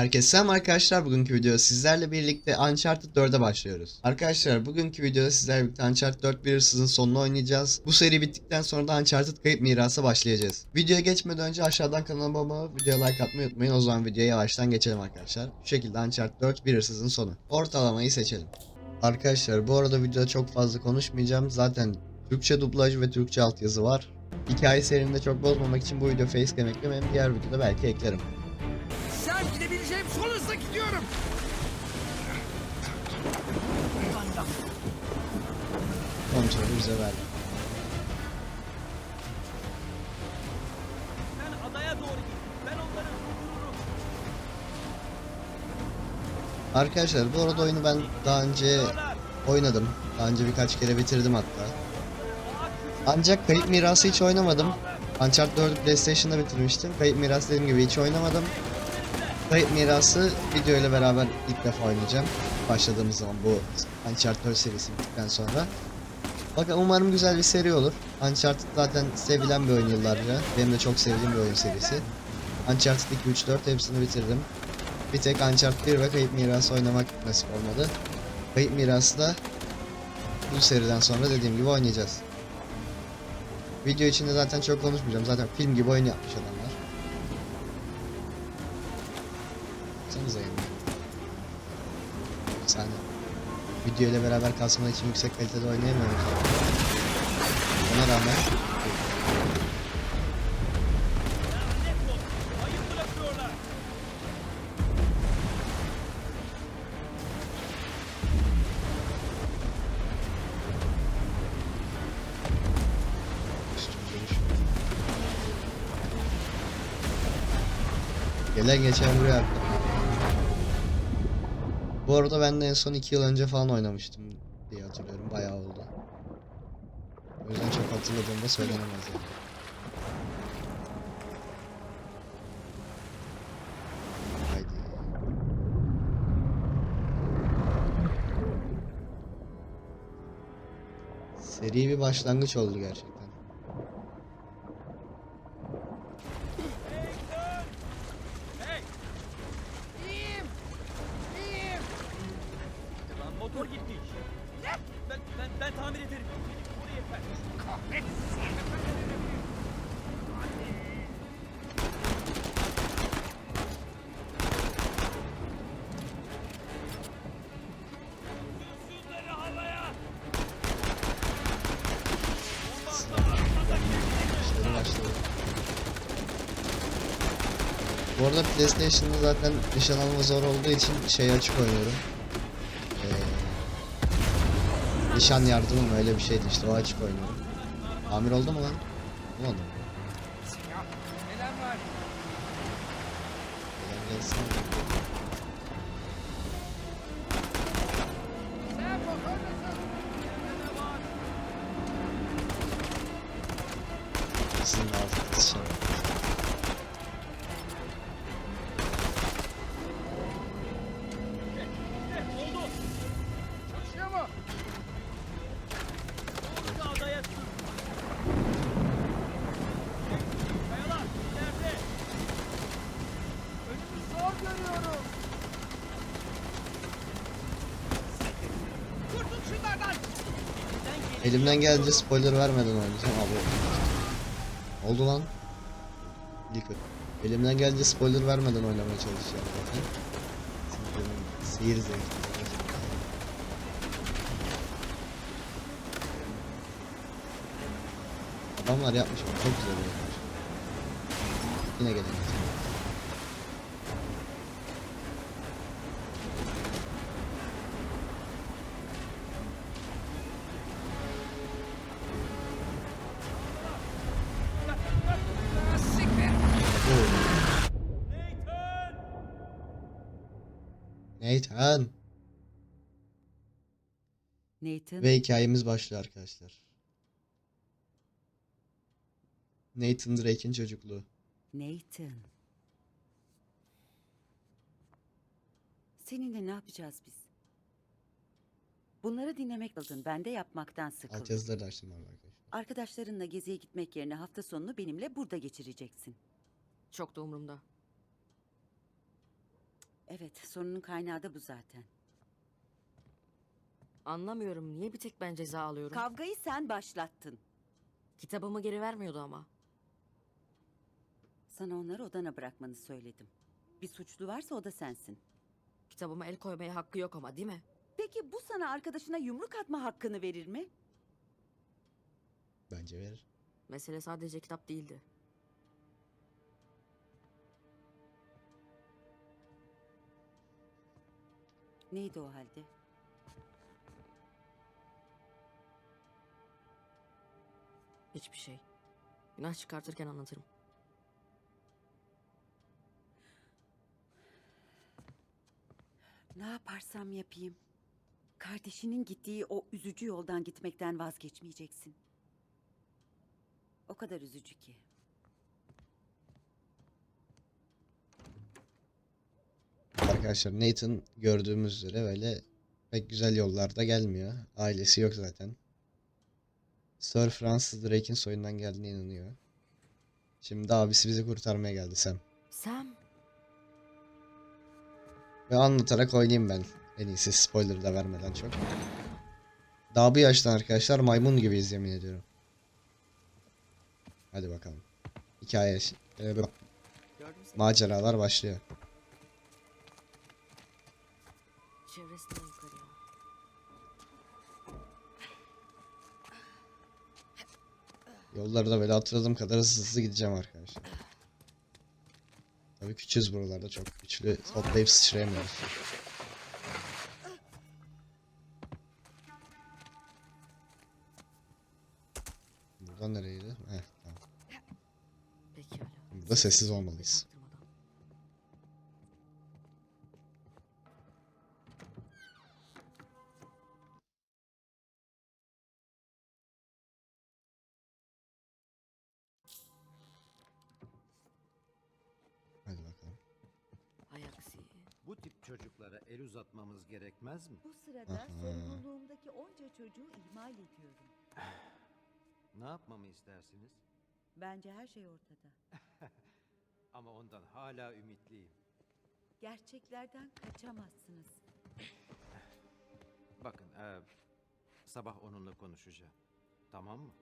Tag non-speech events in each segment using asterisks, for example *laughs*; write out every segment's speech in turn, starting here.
Herkese selam arkadaşlar. Bugünkü videoda sizlerle birlikte Uncharted 4'e başlıyoruz. Arkadaşlar bugünkü videoda sizlerle birlikte Uncharted 4 bir hırsızın sonunu oynayacağız. Bu seri bittikten sonra da Uncharted kayıp mirasa başlayacağız. Videoya geçmeden önce aşağıdan kanalıma abone videoya like atmayı unutmayın. O zaman videoya yavaştan geçelim arkadaşlar. Bu şekilde Uncharted 4 bir hırsızın sonu. Ortalamayı seçelim. Arkadaşlar bu arada videoda çok fazla konuşmayacağım. Zaten Türkçe dublaj ve Türkçe altyazı var. Hikaye serimde çok bozmamak için bu video facecam eklemem. Diğer videoda belki eklerim. Kontrolü bize verdi. Sen adaya doğru git. Ben onları durdururum. Arkadaşlar bu arada oyunu ben daha önce oynadım. Daha önce birkaç kere bitirdim hatta. Ancak Kayıp Mirası hiç oynamadım. Uncharted 4'ü PlayStation'da bitirmiştim. Kayıp Mirası dediğim gibi hiç oynamadım. Kayıp Mirası video ile beraber ilk defa oynayacağım. Başladığımız zaman bu Uncharted 4 serisi bittikten sonra. Bakın umarım güzel bir seri olur. Uncharted zaten sevilen bir oyun yıllarca. Benim de çok sevdiğim bir oyun serisi. Uncharted 2, 3, 4 hepsini bitirdim. Bir tek Uncharted 1 ve Kayıp Mirası oynamak nasip olmadı. Kayıp Mirası da bu seriden sonra dediğim gibi oynayacağız. Video içinde zaten çok konuşmayacağım. Zaten film gibi oyun yapmış adamlar. Baksanıza yani. Bir saniye. Video ile beraber kasmadığı için yüksek kalitede oynayamıyorum. Ona rağmen. Gelen geçen buraya attı. Bu arada ben de en son 2 yıl önce falan oynamıştım diye hatırlıyorum. Bayağı oldu. O yüzden çok hatırladığımda söylenemez yani. Seri bir başlangıç oldu gerçekten. Motor gitmiş. Ne? Ben, ben, ben tamir ederim. Oraya yeter. Kahretsin. Bu arada PlayStation'da zaten nişan alma zor olduğu için şey açık oynuyorum. Nişan yardımı mı öyle bir şeydi işte o açık oynuyorum. Amir oldu mu lan? Olmadı mı? Sizin ağzınız şey. Elimden gelince spoiler vermeden oynayacağım abi. Oldu lan. İlk Elimden gelince spoiler vermeden oynamaya çalışacağım zaten. Seyir zevki. Adamlar yapmış çok güzel yapmış. Yine gelelim. Nathan. Nathan. Ve hikayemiz başlıyor arkadaşlar. Nathan Drake'in çocukluğu. Nathan. Seninle ne yapacağız biz? Bunları dinlemek lazım. Ben de yapmaktan sıkıldım. Altyazıları da açtım abi arkadaşlar. Arkadaşlarınla geziye gitmek yerine hafta sonunu benimle burada geçireceksin. Çok da umurumda. Evet, sorunun kaynağı da bu zaten. Anlamıyorum niye bir tek ben ceza alıyorum? Kavgayı sen başlattın. Kitabımı geri vermiyordu ama. Sana onları odana bırakmanı söyledim. Bir suçlu varsa o da sensin. Kitabıma el koymaya hakkı yok ama değil mi? Peki bu sana arkadaşına yumruk atma hakkını verir mi? Bence verir. Mesele sadece kitap değildi. Neydi o halde? Hiçbir şey. Günah çıkartırken anlatırım. Ne yaparsam yapayım. Kardeşinin gittiği o üzücü yoldan gitmekten vazgeçmeyeceksin. O kadar üzücü ki. Arkadaşlar Nathan gördüğümüz üzere böyle pek güzel yollarda gelmiyor. Ailesi yok zaten. Sir Francis Drake'in soyundan geldiğine inanıyor. Şimdi abisi bizi kurtarmaya geldi Sam. Sam. Ve anlatarak oynayayım ben. En iyisi spoiler da vermeden çok. Daha bu yaştan arkadaşlar maymun gibiyiz yemin ediyorum. Hadi bakalım. Hikaye, e, seni. maceralar başlıyor. Çevresinden yukarıya. Yolları da böyle hatırladığım kadar hızlı hızlı gideceğim arkadaşlar. Tabii küçüğüz buralarda çok güçlü hoplayıp sıçrayamıyoruz. Buradan nereydi? Heh, tamam. Burada sessiz olmalıyız. Uzatmamız gerekmez mi? Bu sırada sorumluluğumdaki onca çocuğu ihmal ediyorum. *sighs* Ne yapmamı istersiniz? Bence her şey ortada. *laughs* Ama ondan hala ümitliyim. Gerçeklerden kaçamazsınız. *sighs* Bakın, eee, sabah onunla konuşacağım. Tamam mı?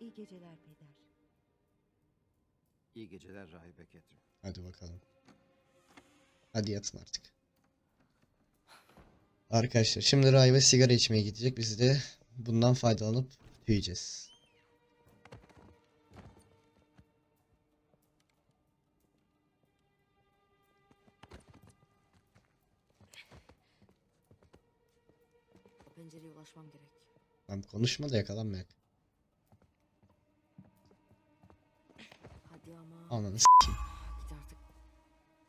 İyi geceler peder. İyi geceler Rahibe Ketrin. Hadi bakalım. Hadi yatın artık. Arkadaşlar şimdi rahibe sigara içmeye gidecek. Biz de bundan faydalanıp tüyeceğiz. Pencereye ulaşmam gerek. Lan konuşma da yakalanmayak. Hadi ama. Ananı s**eyim.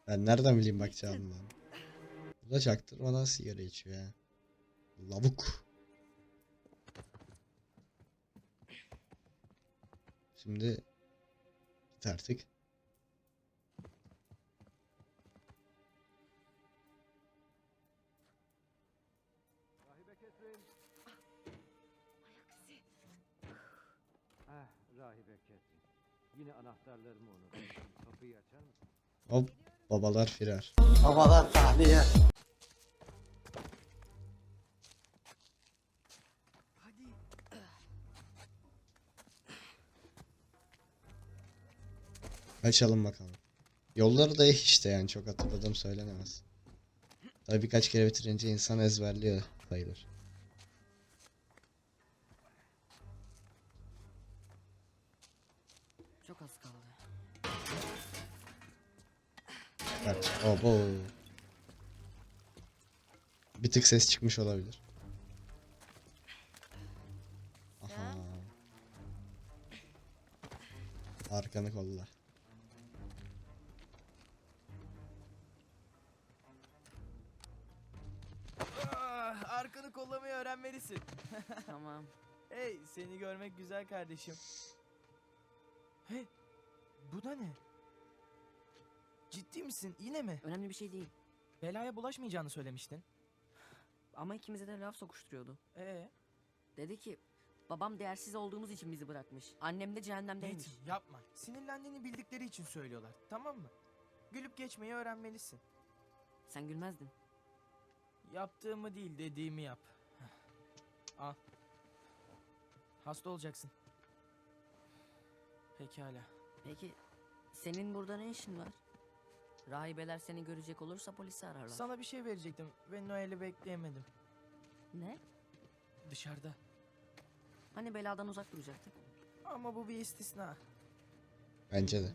Ben nereden bileyim bakacağım lan. Bu da çaktırmadan sigara içiyor ya. Lavuk. Şimdi git artık. Ah, Rahibe Ketrin. Yine anahtarlarımı unuttum. Kapıyı açar mısın? Hop babalar firar. Havalar tahliye. Açalım bakalım. Yolları da işte yani çok hatırladığım söylenemez. Tabii birkaç kere bitirince insan ezberliyor sayılır. Çok az kaldı. Bak, obo. Bir tık ses çıkmış olabilir. Aha. Arkanı kolla. Öğrenmelisin. tamam. *laughs* Hey seni görmek güzel kardeşim. Hey bu da ne? Ciddi misin yine mi? Önemli bir şey değil. Belaya bulaşmayacağını söylemiştin. Ama ikimize de laf sokuşturuyordu. Ee, Dedi ki babam değersiz olduğumuz için bizi bırakmış. Annem de cehennemdeymiş. Nathan yapma. Sinirlendiğini bildikleri için söylüyorlar tamam mı? Gülüp geçmeyi öğrenmelisin. Sen gülmezdin. Yaptığımı değil dediğimi yap. Al. Hasta olacaksın. Pekala. Peki senin burada ne işin var? Rahibeler seni görecek olursa polisi ararlar. Sana bir şey verecektim ve Noel'i bekleyemedim. Ne? Dışarıda. Hani beladan uzak duracaktık? Ama bu bir istisna. Bence de.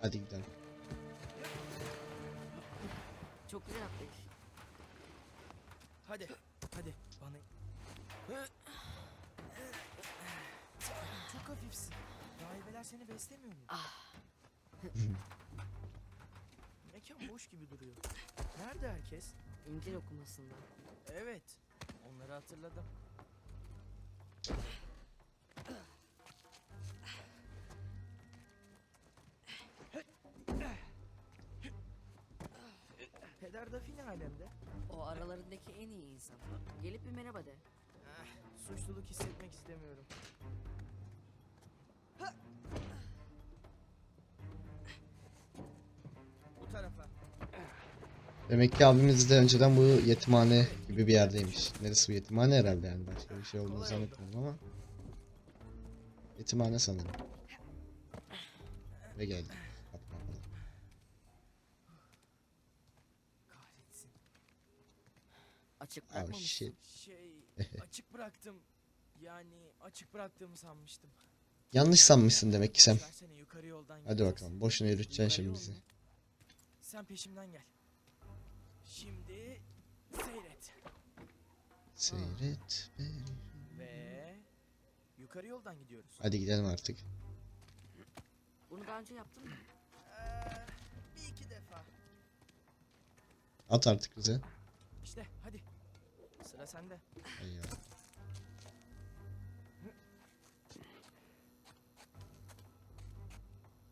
Hadi gidelim. Çok güzel atlayış. Hadi. Hadi bana. Çok hafifsin. Rahibeler seni beslemiyor mu? Mekan boş gibi duruyor. Nerede herkes? İncil okumasında. Evet. Onları hatırladım. Peder Dafine alemde. O aralarındaki en iyi insan. Gelip bir merhaba de. Suçluluk hissetmek istemiyorum. Bu tarafa. Demek ki abimiz de önceden bu yetimhane gibi bir yerdeymiş. Neresi bu yetimhane herhalde yani başka bir şey olduğunu zannetmiyorum ama. Yetimhane sanırım. Ve geldi. Açık Oh shit. Şey açık bıraktım. Yani açık bıraktığımı sanmıştım. Yanlış sanmışsın demek ki sen. Versene yukarı yoldan Hadi gideceğiz. bakalım. Boşuna yürüteceksin Yukarı şimdi yol bizi. mu? Sen peşimden gel. Şimdi seyret. Seyret beni. Ve yukarı yoldan gidiyoruz. Hadi gidelim artık. Bunu daha önce yaptın mı? Ee, bir iki defa. At artık bize. İşte hadi. Sıra sende. Eyvallah.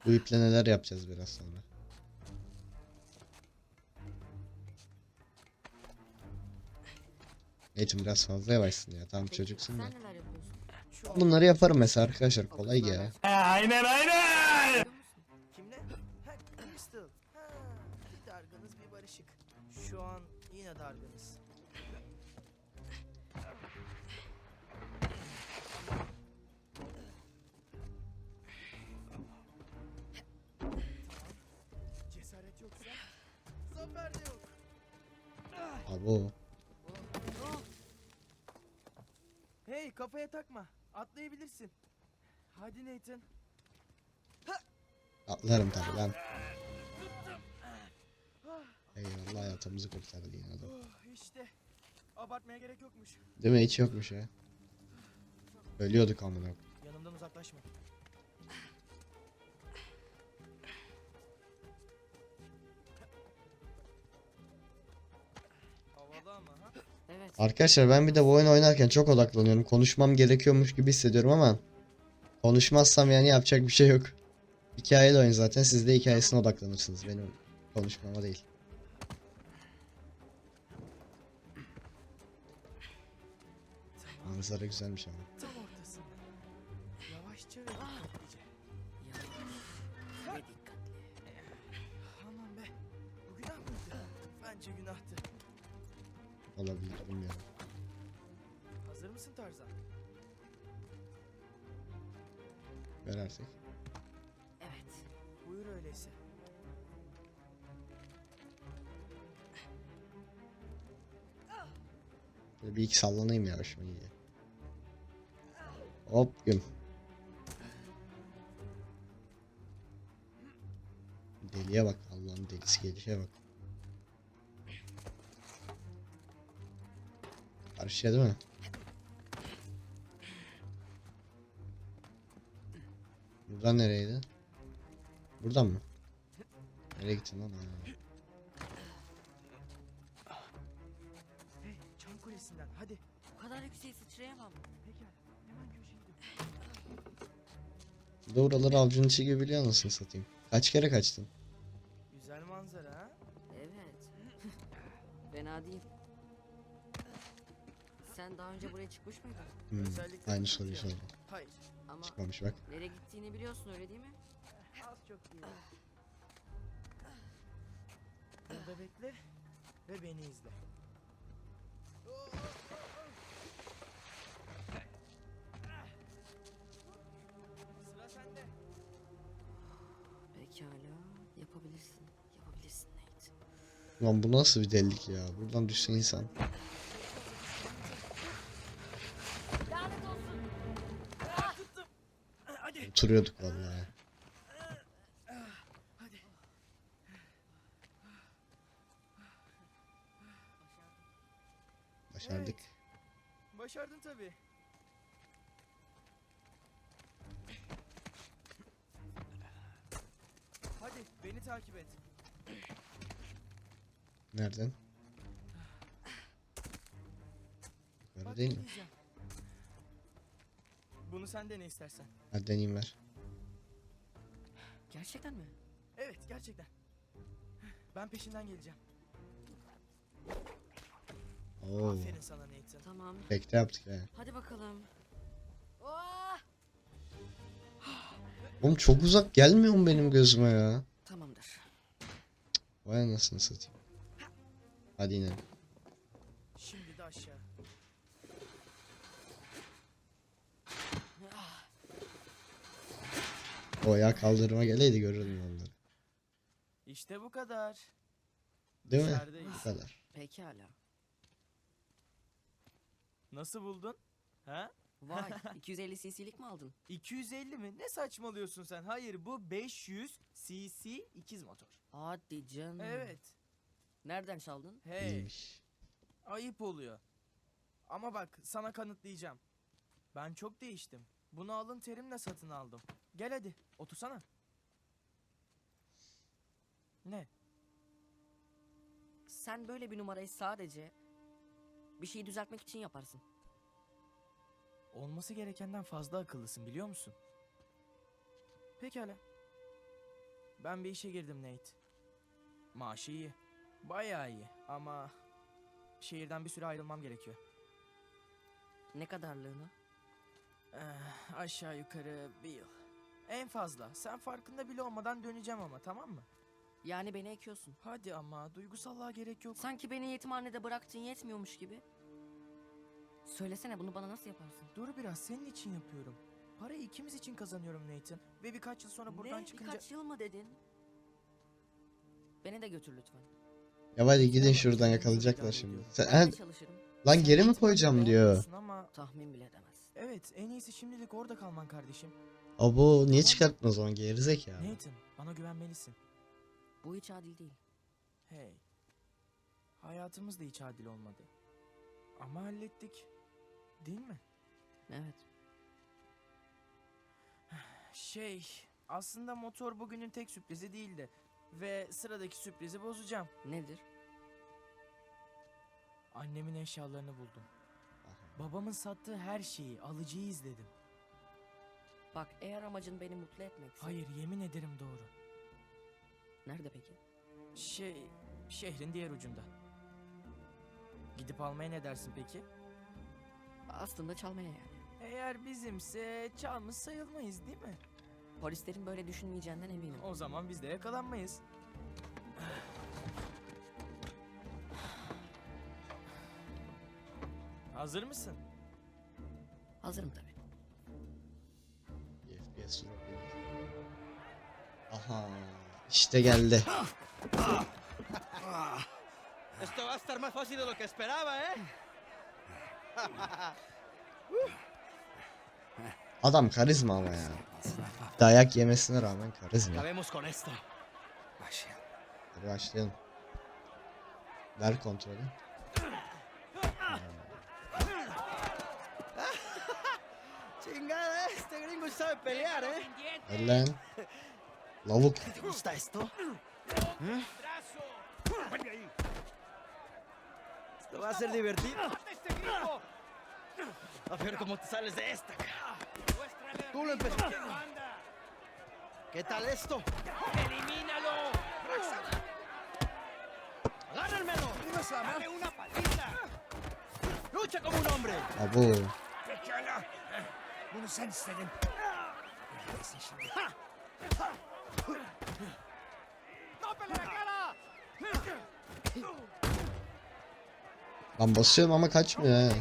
Bu iple neler yapacağız biraz sonra. Eğitim biraz fazla yavaşsın ya. Tamam Peki, çocuksun da. Bunları yaparım mesela arkadaşlar. Kolay ya. Biliyor musun? Kimle? Crystal. Bir dargınız bir barışık. Şu an yine dargınız. Abo. Hey kafaya takma. Atlayabilirsin. Hadi Nathan. Atlarım tabii lan. Eyvallah hayatımızı kurtardı yine adam. Oh, işte. Abartmaya gerek yokmuş. Değil mi? Hiç yokmuş ya. Ölüyorduk amına. Yanımdan uzaklaşma. Arkadaşlar ben bir de bu oyun oynarken çok odaklanıyorum. Konuşmam gerekiyormuş gibi hissediyorum ama konuşmazsam yani yapacak bir şey yok. Hikayeli oyun zaten. Siz de hikayesine odaklanırsınız. Benim konuşmama değil. Manzara güzelmiş ama. Bence günahtı. Olabilir bilmiyorum. Hazır mısın Tarzan? Ver artık. Evet. Buyur öyleyse. Böyle bir iki sallanayım ya hoşuma gidiyor. Hop güm. Deliye bak Allah'ın delisi gelişe bak. Karşıya değil mi? Buradan nereydi? Buradan mı? Nereye gittin lan? Hey, çan kulesinden hadi. Bu kadar yükseğe sıçrayamam. Pekala. Hemen köşeye de oraları avcunun içi gibi biliyor musun satayım? Kaç kere kaçtın? Güzel manzara ha? Evet. *laughs* Fena değil. Sen daha önce buraya çıkmış mıydın? Hmm, aynı soruyu sordum. Hayır. Ama Çıkmamış bak. nereye gittiğini biliyorsun öyle değil mi? Az çok değil. Burada bekle ve beni izle. Sıra sende. Pekala. Yapabilirsin. Yapabilirsin Nate. Lan bu nasıl bir delilik ya? Buradan düşse insan. Oturuyorduk vallahi. Başardık. Başardın tabii. Hadi beni takip et. Nereden? Bak değil mi? Bunu sen de ne istersen. Hadi deneyim ver. Gerçekten mi? Evet gerçekten. Ben peşinden geleceğim. Oo. Aferin sana Nathan. Tamam. Bekle yaptık ha. Hadi bakalım. Oh! Oğlum çok uzak gelmiyor mu benim gözüme ya? Tamamdır. Vay anasını satayım. Hadi inelim. Şimdi de aşağı. O ayağa kaldırıma geleydi görürdüm onları. İşte bu kadar. Değil mi? Dışarıdayız. Bu kadar. Pekala. Nasıl buldun? Ha? Vay *laughs* 250 cc'lik mi aldın? 250 mi? Ne saçmalıyorsun sen? Hayır bu 500 cc ikiz motor. Hadi canım. Evet. Nereden çaldın? Hey. İyiymiş. Ayıp oluyor. Ama bak sana kanıtlayacağım. Ben çok değiştim. Bunu alın terimle satın aldım. Gel hadi otursana. Ne? Sen böyle bir numarayı sadece bir şeyi düzeltmek için yaparsın. Olması gerekenden fazla akıllısın biliyor musun? Pekala. Ben bir işe girdim Nate. Maaşı iyi. Bayağı iyi ama şehirden bir süre ayrılmam gerekiyor. Ne kadarlığını? Eh, aşağı yukarı bir yıl. En fazla. Sen farkında bile olmadan döneceğim ama tamam mı? Yani beni ekiyorsun. Hadi ama duygusallığa gerek yok. Sanki beni yetimhanede bıraktın yetmiyormuş gibi. Söylesene bunu bana nasıl yaparsın? Dur biraz senin için yapıyorum. Parayı ikimiz için kazanıyorum Nathan. Ve birkaç yıl sonra buradan ne? çıkınca... Birkaç yıl mı dedin? Beni de götür lütfen. Ya hadi gidin şuradan yakalayacaklar şimdi. Sen, Ben ha, de çalışırım. lan geri mi koyacağım diyor. Ama Tahmin bile edemez. Evet en iyisi şimdilik orada kalman kardeşim. Abo niye çıkarttın o zaman gerizekalı. Nathan bana güvenmelisin. Bu hiç adil değil. Hey. Hayatımız da hiç adil olmadı. Ama hallettik. Değil mi? Evet. Şey, aslında motor bugünün tek sürprizi değildi. Ve sıradaki sürprizi bozacağım. Nedir? Annemin eşyalarını buldum. Babamın sattığı her şeyi, alıcıyı izledim. Bak eğer amacın beni mutlu etmekse. Hayır, yemin ederim doğru. Nerede peki? Şey, şehrin diğer ucunda. Gidip almaya ne dersin peki? Aslında çalmaya yani. Eğer bizimse çalmış sayılmayız değil mi? Polislerin böyle düşünmeyeceğinden eminim. O zaman biz de yakalanmayız. Hazır mısın? Hazırım tabii. FPS. Aha işte geldi. Esto va a estar más fácil de lo que esperaba, ¿eh? Adam karizma ama ya. Dayak yemesine rağmen karizma. Başlayalım. Ver kontrolü. Sabe pelear, ¿eh? ¿Te gusta esto? Esto va a ser divertido. A ver cómo te sales de esta. Tú lo empezaste. ¿Qué tal esto? ¡Elimínalo! ¡Agárrenmelo! ¡Dame una paliza! ¡Lucha como un hombre! Abo. Bunu sen istedin. Neyse şimdi. ¡Tópele la cara! Ben basıyorum ama kaçmıyor ha.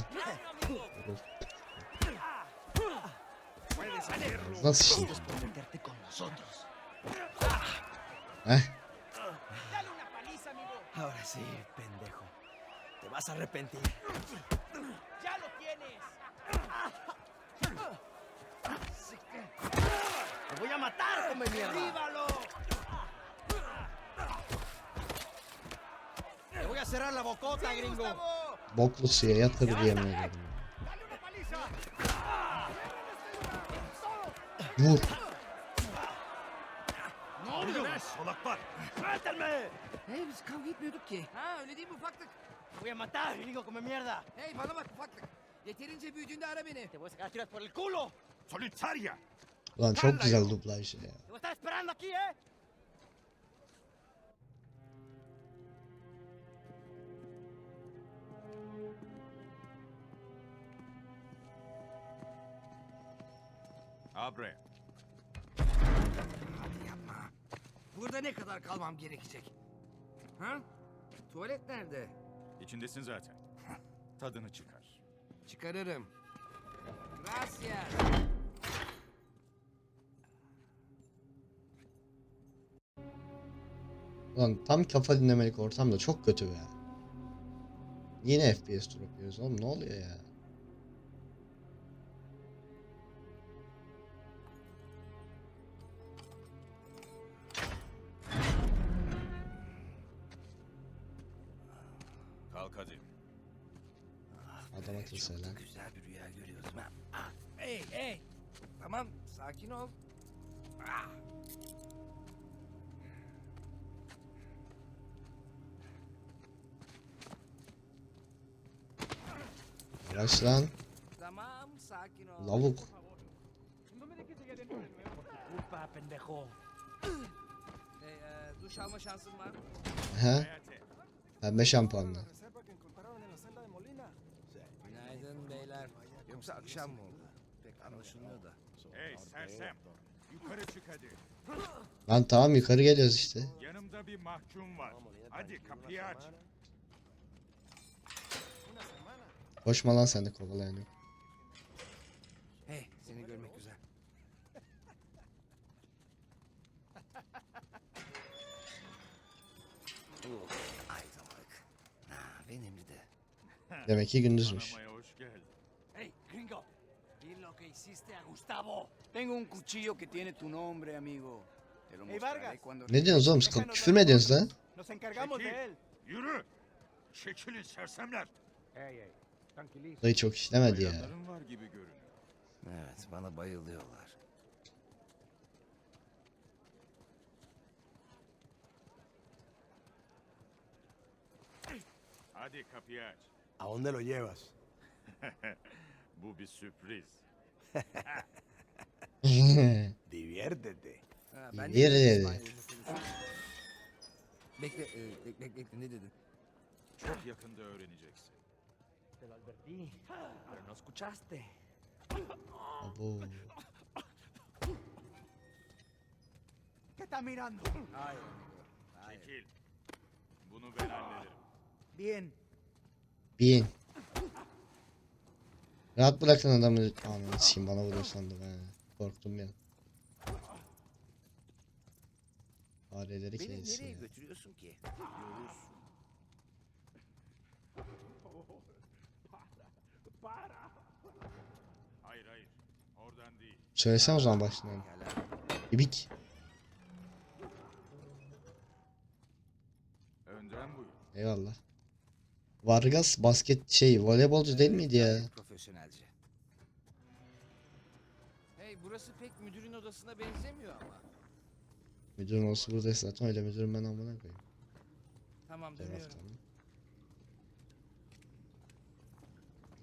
Nasıl şimdi? Puedes por meterte con nosotros. Heh. Dale una paliza, amigo. Ahora sí, pendejo. Te vas a arrepentir. Ya lo tienes. ¡Te voy a matar, come mierda! ¡Vívalo! ¡Te voy a cerrar la bocota, gringo! Boklu suya yatır diyemiyorum. ¡Dale una paliza! Vur. ¡Suéltame! Hey biz kavga etmiyorduk ki. Ha öyle değil mi ufaklık? ¡Te voy a matar, gringo, come mierda! Hey bana bak ufaklık. Yeterince büyüdüğünde ara beni. ¡Te voy a sacar tiras por el culo! Ulan çok güzel dublaj ya. ¡Te voy a estar esperando aquí, eh! Abre. Hadi yapma. Burada ne kadar kalmam gerekecek? Ha? Tuvalet nerede? İçindesin zaten. Tadını çıkar. Çıkarırım. Gracias. Ulan tam kafa dinlemelik ortam da çok kötü be. Yine FPS yiyoruz oğlum ne oluyor ya? Akıllı söyle. Güzel bir rüya görüyordum ha. Ah, Hey hey. Tamam sakin ol. Ah. Yavaş lan. Tamam sakin ol. Lavuk. ¡Culpa, pendejo! Hey, e, duş alma şansın var mı? He? Pembe şampuanlı. Yoksa akşam mı oldu? Pek anlaşılmıyor da. Hey sersem. Yukarı çık hadi. Lan tamam yukarı geliyoruz işte. Yanımda bir mahkum var. Hadi kapıyı aç. Koşma lan sen de kovalayan yok. Hey seni görmek güzel. Oo, Aydınlık. Ha, benim de. Demek ki gündüzmüş. Hiciste a Gustavo. Tengo un cuchillo que tiene tu nombre, amigo. Te lo mostraré cuando... Ne diyorsunuz oğlum? Siz küfür mü ediyorsunuz lan? Nos encargamos de él. Yürü. Çekilin sersemler. Dayı çok işlemedi ya. Hayranların var gibi görünüyor. Evet bana bayılıyorlar. Hadi kapıyı aç. ¿A dónde lo llevas? *laughs* Bu bir sürpriz. Diviértete. Ha, ben de. Bekle, e, bekle, bekle, bekle, ne dedin? Çok yakında öğreneceksin. Te lo advertí, pero no escuchaste. Abo. ¿Qué estás mirando? Hayır amigo. Hayır. Çekil. Bunu ben hallederim. Bien. Bin. Rahat bırakın adamı. Ananı sikeyim bana vuruyor sandım he. Korktum ya. Fareleri Beni nereye ya. götürüyorsun ki? Görürsün. Hayır hayır. Oradan değil. Söylesene o zaman başından. Pekala. İbik. Önden buyur. Eyvallah. Vargas basket şey voleybolcu değil miydi ya? Profesyonelce. Hey burası pek müdürün odasına benzemiyor ama. Müdürün olsa buradaysa zaten öyle müdürüm ben amına koyayım. Tamam dönüyorum. Taraftan.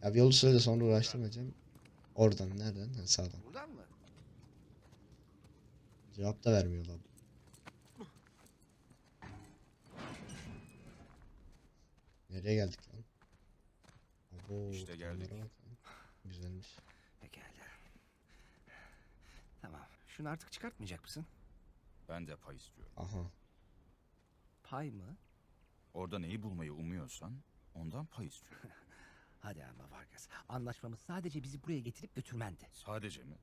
Ya bir yolu söyle sonra uğraştırmayacağım. Oradan nereden? Ha, sağdan. Buradan mı? Cevap da vermiyorlar. Nereye geldik lan? Abo, İşte geldik. bak lan. Güzelmiş. Pekala. Tamam. Şunu artık çıkartmayacak mısın? Ben de pay istiyorum. Aha. Pay mı? Orada neyi bulmayı umuyorsan ondan pay istiyorum. *laughs* Hadi ama Vargas. Anlaşmamız sadece bizi buraya getirip götürmendi. Sadece mi?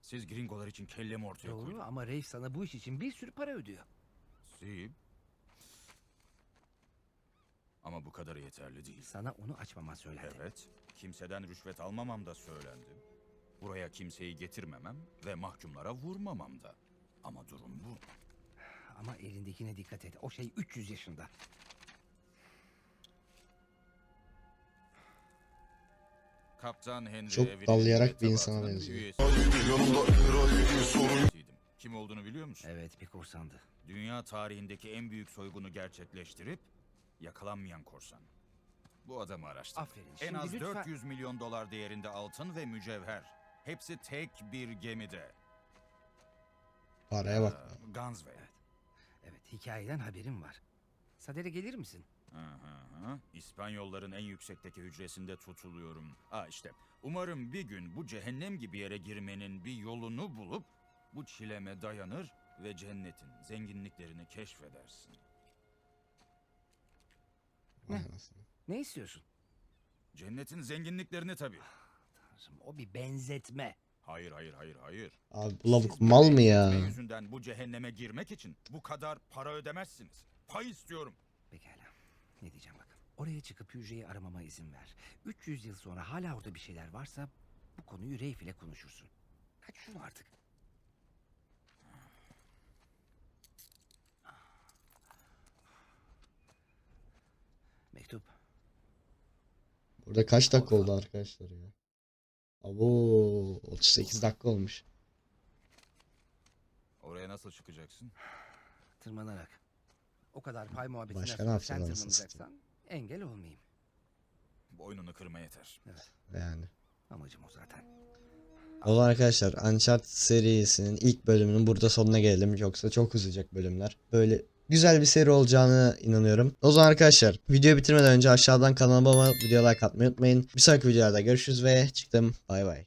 Siz gringolar için kellemi ortaya Doğru koydunuz. ama Reif sana bu iş için bir sürü para ödüyor. Sip. Ama bu kadarı yeterli değil. Sana onu açmaman söylendi. Evet, kimseden rüşvet almamam da söylendi. Buraya kimseyi getirmemem ve mahkumlara vurmamam da. Ama durum bu. Ama elindekine dikkat et. O şey 300 yaşında. Kaptan Henry Çok Avery'nin dallayarak bir insana benziyor. üyesi. Kim olduğunu biliyor musun? Evet bir korsandı. Dünya tarihindeki en büyük soygunu gerçekleştirip yakalanmayan korsan. Bu adamı araştır. Aferin. En Şimdi az lütfen- 400 milyon dolar değerinde altın ve mücevher. Hepsi tek bir gemide. Paraya bak. Ee, Gunsway. Evet hikayeden haberim var. Sadere gelir misin? Hı hı hı. İspanyolların en yüksekteki hücresinde tutuluyorum. Aa işte. Umarım bir gün bu cehennem gibi yere girmenin bir yolunu bulup bu çileme dayanır ve cennetin zenginliklerini keşfedersin. Anasını. Ne istiyorsun? Cennetin zenginliklerini tabii. Tanrım, O bir benzetme. Hayır hayır hayır hayır. Abi bu lavuk Siz mal mı ya? benzetme yüzünden bu cehenneme girmek için bu kadar para ödemezsiniz. Pay istiyorum. Pekala. Ne diyeceğim bakın. Oraya çıkıp hücreyi aramama izin ver. 300 yıl sonra hala orada bir şeyler varsa bu konuyu Reif ile konuşursun. Kaç şunu artık. Mektup. Burada kaç dakika oldu arkadaşlar ya? Abo 38 dakika olmuş. Oraya nasıl çıkacaksın? Tırmanarak. O kadar pay muhabbetinden Başka ne sen anasını satayım? tırmanacaksan engel olmayayım. Boynunu kırma yeter. Yani. Amacım o zaten. O zaman arkadaşlar Uncharted serisinin ilk bölümünün burada sonuna gelelim. Yoksa çok uzayacak bölümler. Böyle güzel bir seri olacağını inanıyorum. O zaman arkadaşlar videoyu bitirmeden önce aşağıdan kanalıma abone olup videoya like atmayı unutmayın. Bir sonraki videolarda görüşürüz ve çıktım. Bay bay.